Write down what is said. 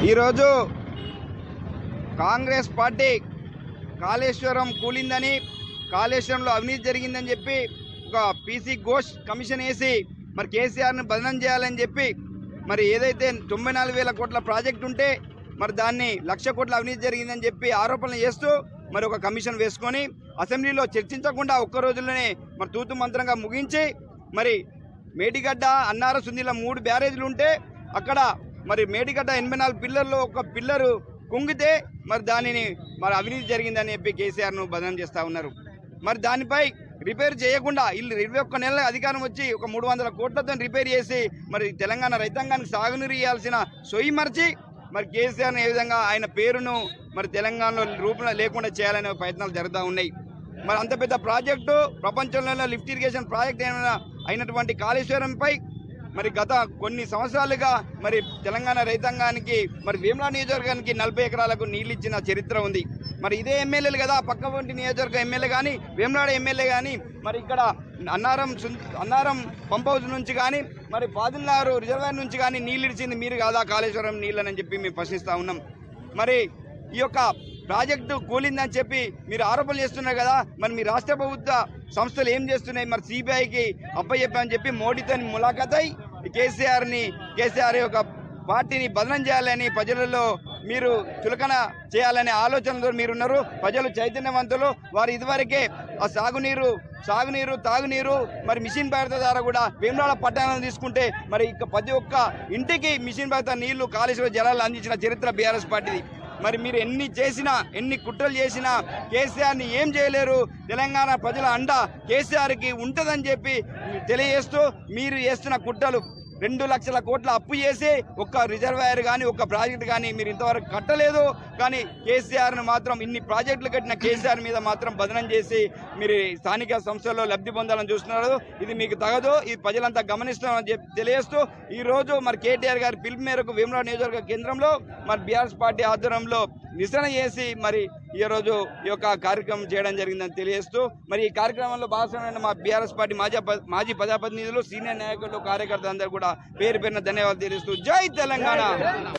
ఈరోజు కాంగ్రెస్ పార్టీ కాళేశ్వరం కూలిందని కాళేశ్వరంలో అవినీతి జరిగిందని చెప్పి ఒక పీసీ ఘోష్ కమిషన్ వేసి మరి కేసీఆర్ని బదనం చేయాలని చెప్పి మరి ఏదైతే తొంభై నాలుగు వేల కోట్ల ప్రాజెక్ట్ ఉంటే మరి దాన్ని లక్ష కోట్ల అవినీతి జరిగిందని చెప్పి ఆరోపణలు చేస్తూ మరి ఒక కమిషన్ వేసుకొని అసెంబ్లీలో చర్చించకుండా ఒక్క రోజుల్లోనే మరి తూతు మంత్రంగా ముగించి మరి మేడిగడ్డ అన్నార సుందిల మూడు బ్యారేజీలు ఉంటే అక్కడ మరి మేడిగడ్డ ఎనభై నాలుగు పిల్లర్లో ఒక పిల్లరు కుంగితే మరి దానిని మరి అవినీతి జరిగిందని చెప్పి కేసీఆర్ను బదనం చేస్తూ ఉన్నారు. మరి దానిపై రిపేర్ చేయకుండా వీళ్ళు ఇరవై ఒక్క నెలల అధికారం వచ్చి ఒక మూడు వందల కోట్లతో రిపేర్ చేసి మరి తెలంగాణ రైతాంగానికి సాగునీరు ఇవ్వాల్సిన సొయ్యి మరిచి మరి కేసీఆర్ని ఏ విధంగా ఆయన పేరును మరి తెలంగాణలో రూపంలో లేకుండా చేయాలనే ప్రయత్నాలు జరుగుతూ ఉన్నాయి. మరి అంత పెద్ద ప్రాజెక్టు ప్రపంచంలోనే లిఫ్ట్ ఇరిగేషన్ ప్రాజెక్ట్ ఏమైనా అయినటువంటి కాళేశ్వరంపై మరి గత కొన్ని సంవత్సరాలుగా మరి తెలంగాణ రైతాంగానికి మరి వేముల నియోజకవర్గానికి నలభై ఎకరాలకు నీళ్ళు ఇచ్చిన చరిత్ర ఉంది. మరి ఇదే ఎమ్మెల్యేలు కదా పక్క వంటి నియోజకవర్గ ఎమ్మెల్యే కానీ వేములాడ ఎమ్మెల్యే కానీ మరి ఇక్కడ అన్నారం అన్నారం పంప్ హౌస్ నుంచి కానీ మరి పాదిల్లారు రిజర్వాయర్ నుంచి కానీ నీళ్ళు ఇచ్చింది మీరు కాదా కాళేశ్వరం నీళ్ళని చెప్పి మేము ప్రశ్నిస్తూ ఉన్నాం. మరి ఈ యొక్క ప్రాజెక్టు కూలిందని చెప్పి మీరు ఆరోపణలు చేస్తున్నారు కదా మరి మీ రాష్ట్ర ప్రభుత్వ సంస్థలు ఏం చేస్తున్నాయి? మరి సిబిఐకి అప్పచెప్పామని చెప్పి మోడీతో ములాఖాత్ అయి కేసీఆర్ని కేసీఆర్ యొక్క పార్టీని బదనం చేయాలని ప్రజలలో మీరు చులకన చేయాలనే ఆలోచనతో మీరున్నారు. ప్రజలు చైతన్యవంతులు. వారు ఇదివరకే ఆ సాగునీరు సాగునీరు తాగునీరు మరి మిషన్ భద్రత ద్వారా కూడా వేములాడ పట్టణాలను తీసుకుంటే మరి ఇక ప్రతి ఒక్క ఇంటికి మిషన్ భద్రత నీళ్ళు కాళేశ్వర జలాలు అందించిన చరిత్ర బీఆర్ఎస్ పార్టీది. మరి మీరు ఎన్ని చేసినా ఎన్ని కుట్రలు చేసినా కేసీఆర్ని ఏం చేయలేరు. తెలంగాణ ప్రజల అండ కేసీఆర్కి ఉంటుందని చెప్పి తెలియజేస్తూ మీరు చేస్తున్న కుట్రలు రెండు లక్షల కోట్ల అప్పు చేసి ఒక్క రిజర్వాయర్ కానీ ఒక్క ప్రాజెక్ట్ కానీ మీరు ఇంతవరకు కట్టలేదు. కానీ కేసీఆర్ను మాత్రం ఇన్ని ప్రాజెక్టులు కట్టిన కేసీఆర్ మీద మాత్రం బదనం చేసి మీరు స్థానిక సంస్థల్లో లబ్ధి పొందాలని చూస్తున్నారు. ఇది మీకు తగదు. ఇది ప్రజలంతా గమనిస్తున్నారని చెప్పి తెలియజేస్తూ ఈరోజు మరి కేటీఆర్ గారి పిలుపు మేరకు వేములవాడ నియోజకవర్గ కేంద్రంలో మరి బీఆర్ఎస్ పార్టీ ఆధ్వర్యంలో నిరసన చేసి మరి ఈ రోజు ఈ యొక్క కార్యక్రమం చేయడం జరిగిందని తెలియజేస్తూ మరి ఈ కార్యక్రమంలో భాగస్వామ్యమైన మా బీఆర్ఎస్ పార్టీ మాజీ మాజీ ప్రజాప్రతినిధులు సీనియర్ నాయకులు కార్యకర్తలు అందరూ కూడా పేరు పేరున ధన్యవాదాలు తెలియజేస్తూ జై తెలంగాణ!